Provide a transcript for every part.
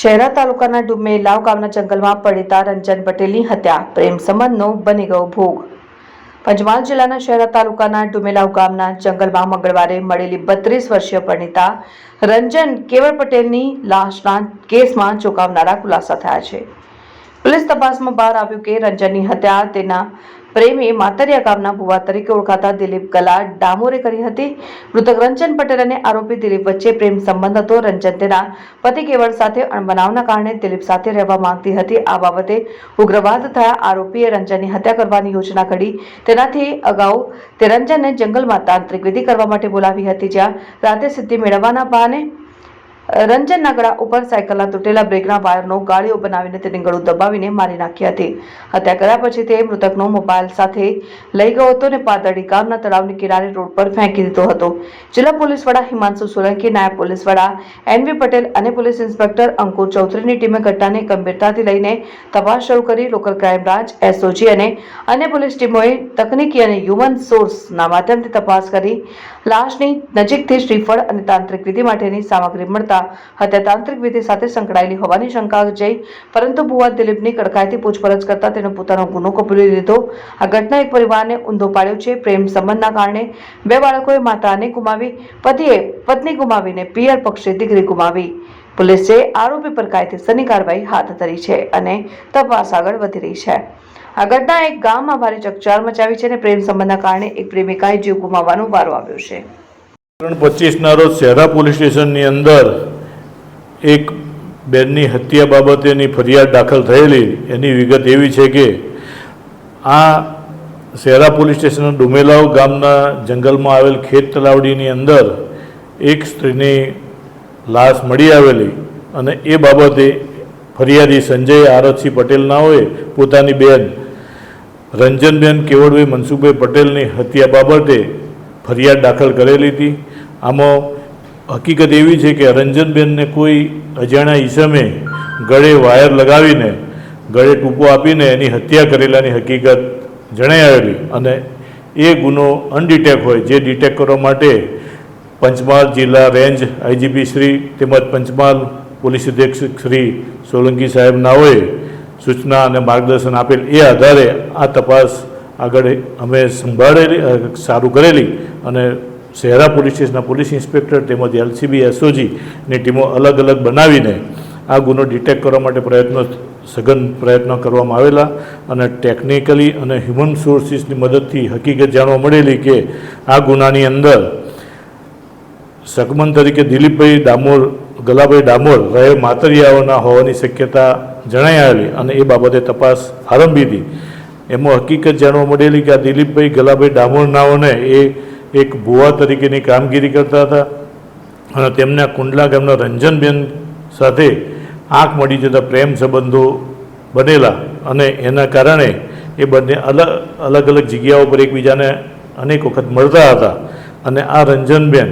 શહેરા તાલુકાના ડુમેલાવ ગામના જંગલમાં પડેતા રંજન પટેલની હત્યા. પ્રેમ સંબંધનો બની ગયો ભોગ. પંચમહાલ જિલ્લાના શહેરા તાલુકાના ડુમેલાવ ગામના જંગલમાં મંગળવારે મળેલી બત્રીસ વર્ષીય પરિણીતા રંજન કેવળ પટેલની લાશના કેસમાં ચોંકાવનારા ખુલાસા થયા છે. પોલીસ તપાસમાં બહાર આવ્યું કે રંજનની હત્યા તેના પ્રેમી માતરિયા ગામના ભુવા તરીકે ઓળખાતા દિલીપ કલા ડામોરે કરી હતી. મૃતક રંજન પટેલ અને આરોપી દિલીપ વચ્ચે પ્રેમ સંબંધ હતો. રંજન તેના પતિ કેવળ સાથે અણબનાવના કારણે દિલીપ સાથે રહેવા માંગતી હતી. આ બાબતે ઉગ્રવાદ થયા આરોપીએ રંજનની હત્યા કરવાની યોજના ઘડી તેનાથી અગાઉ તે રંજનને જંગલમાં તાંત્રિક વિધિ કરવા માટે બોલાવી હતી. જ્યાં રાતે સિદ્ધિ મેળવવાના બહાને રંજનના ગળા ઉપર સાયકલના તૂટેલા બ્રેકના વાયરનો ગાળીઓ બનાવીને તેની ગળું દબાવીને મારી નાખી હતી. હત્યા કર્યા પછી તે મૃતકનો મોબાઈલ સાથે લઈ ગયો હતો અને પાદરડી ગામના તળાવની કિનારે રોડ પર ફેંકી દીધો હતો. જિલ્લા પોલીસ વડા હિમાંશુ સોલંકી, નાયબ પોલીસ વડા એનવી પટેલ અને પોલીસ ઇન્સ્પેક્ટર અંકુર ચૌધરીની ટીમે ઘટનાને ગંભીરતાથી લઈને તપાસ શરૂ કરી લોકલ ક્રાઇમ બ્રાન્ચ, એસઓજી અને અન્ય પોલીસ ટીમોએ તકનીકી અને હ્યુમન સોર્સના માધ્યમથી તપાસ કરી. લાશની નજીકથી શ્રીફળ અને તાંત્રિક વિધિ માટેની સામગ્રી મળતા હત્યા તાંત્રિક વિધિ સાથે સંકળાયેલી હોવાની શંકા જઈ, પરંતુ ભુવા દિલીપની કડકાઈથી પૂછપરછ કરતા તેનો પોતાનો ગુનો કબૂલી લીધો. આ ઘટના એક પરિવારને ઊંધો પાડ્યો છે. પ્રેમ સંબંધના કારણે બે બાળકોએ માતાને ગુમાવી, પતિએ પત્ની ગુમાવીને પિયર પક્ષે દીકરી ગુમાવી. પોલીસે આરોપી પર કાયદેસરની કાર્યવાહી હાથ ધરી છે અને તપાસ આગળ વધી રહી છે. આ ઘટના એક ગામમાં ભારે ચકચાર મચાવી છે અને પ્રેમ સંબંધના કારણે એક પ્રેમિકાએ જીવ ગુમાવવાનો વારો આવ્યો છે. ત્રણ પચીસના રોજ શહેરા પોલીસ સ્ટેશનની અંદર એક બેનની હત્યા બાબતેની ફરિયાદ દાખલ થયેલી. એની વિગત એવી છે કે આ શહેરા પોલીસ સ્ટેશન ડુમેલાવ ગામના જંગલમાં આવેલ ખેત તલાવડીની અંદર એક સ્ત્રીની લાશ મળી આવેલી અને એ બાબતે ફરિયાદી સંજય આરતસિંહ પટેલનાઓએ પોતાની બેન રંજનબેન કેવળભાઈ મનસુખભાઈ પટેલની હત્યા બાબતે ફરિયાદ દાખલ કરેલી હતી. આમાં હકીકત એવી છે કે રંજનબેનને કોઈ અજાણ્યા ઈસમે ગળે વાયર લગાવીને, ગળે ટૂંકો આપીને એની હત્યા કરેલાની હકીકત જણાઈ આવેલી. અને એ ગુનો અનડિટેક હોય, જે ડિટેક કરવા માટે પંચમહાલ જિલ્લા રેન્જ આઈજીપી શ્રી તેમજ પંચમહાલ પોલીસ અધિક્ષક શ્રી સોલંકી સાહેબ નાઓએ સૂચના અને માર્ગદર્શન આપેલ એ આધારે આ તપાસ આગળ અમે સંભાળેલી સારું કરેલી અને શહેરા પોલીસ સ્ટેશનના પોલીસ ઇન્સ્પેક્ટર તેમજ એલસીબી એસઓજીની ટીમો અલગ અલગ બનાવીને આ ગુનો ડિટેક્ટ કરવા માટે પ્રયત્નો, સઘન પ્રયત્નો કરવામાં આવેલા અને ટેકનિકલી અને હ્યુમન સોર્સિસની મદદથી હકીકત જાણવા મળેલી કે આ ગુનાની અંદર સગમન તરીકે દિલીપભાઈ ડામોર, ગલાભાઈ ડામોર રહે માતરિયાઓના હોવાની શક્યતા જણાઈ આવેલી અને એ બાબતે તપાસ આરંભી હતી. એમાં હકીકત જાણવા મળેલી કે આ દિલીપભાઈ, ગલાભાઈ ડામોર નાઓને એ એક ભુવા તરીકેની કામગીરી કરતા હતા અને તેમના કુંડલા ગામના રંજનબેન સાથે આંખ મળી જતા પ્રેમ સંબંધો બનેલા અને એના કારણે એ બંને અલગ અલગ અલગ જગ્યાઓ પર એકબીજાને અનેક વખત મળતા હતા અને આ રંજનબેન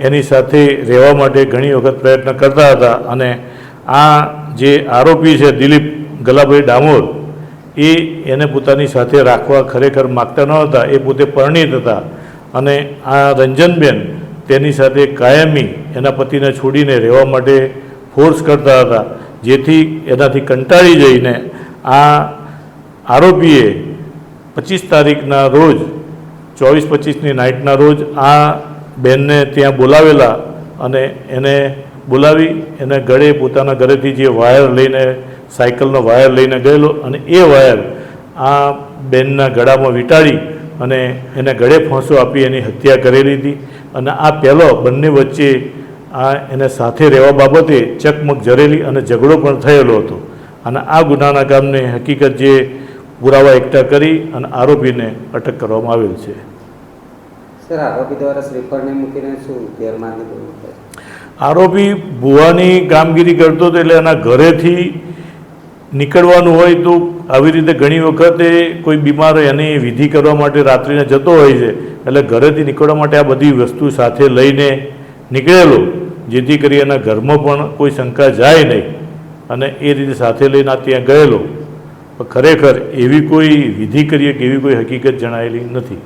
એની સાથે રહેવા માટે ઘણી વખત પ્રયત્ન કરતા હતા અને આ જે આરોપી છે દિલીપ ગલાભાઈ ડામોર, એ એને પોતાની સાથે રાખવા ખરેખર માગતા ન હતા, એ પોતે પરણિત હતા. અને આ રંજનબેન તેની સાથે કાયમી એના પતિને છોડીને રહેવા માટે ફોર્સ કરતા હતા, જેથી એનાથી કંટાળી જઈને આ આરોપીએ પચીસ તારીખના રોજ, ચોવીસ પચીસની નાઇટના રોજ આ બેનને ત્યાં બોલાવેલા અને એને બોલાવી, એને ગળે પોતાના ઘરેથી જે વાયર લઈને, સાયકલનો વાયર લઈને ગયેલો અને એ વાયર આ બેનના ગળામાં વીંટાળી અને એને ગળે ફાંસો આપી એની હત્યા કરેલી હતી અને આ પહેલો બંને વચ્ચે આ એને સાથે રહેવા બાબતે ચકમક જરેલી અને ઝઘડો પણ થયેલો હતો. અને આ ગુનાના કામને હકીકત જે પુરાવા એકઠા કરી અને આરોપીને અટક કરવામાં આવેલ છે. સર આરોપી દ્વારા શ્રીફળને મૂકીને શું ગેરમાર્ગે આરોપી ભુવાની કામગીરી કરતો હતો એટલે એના ઘરેથી નીકળવાનું હોય તો આવી રીતે ઘણી વખતે કોઈ બીમાર હોય એની વિધિ કરવા માટે રાત્રિને જતો હોય છે, એટલે ઘરેથી નીકળવા માટે આ બધી વસ્તુ સાથે લઈને નીકળેલો, જેથી કરી એના ઘરમાં પણ કોઈ શંકા જાય નહીં અને એ રીતે સાથે લઈને ત્યાં ગયેલો. ખરેખર એવી કોઈ વિધિ કરીએ કે એવી કોઈ હકીકત જણાયેલી નથી.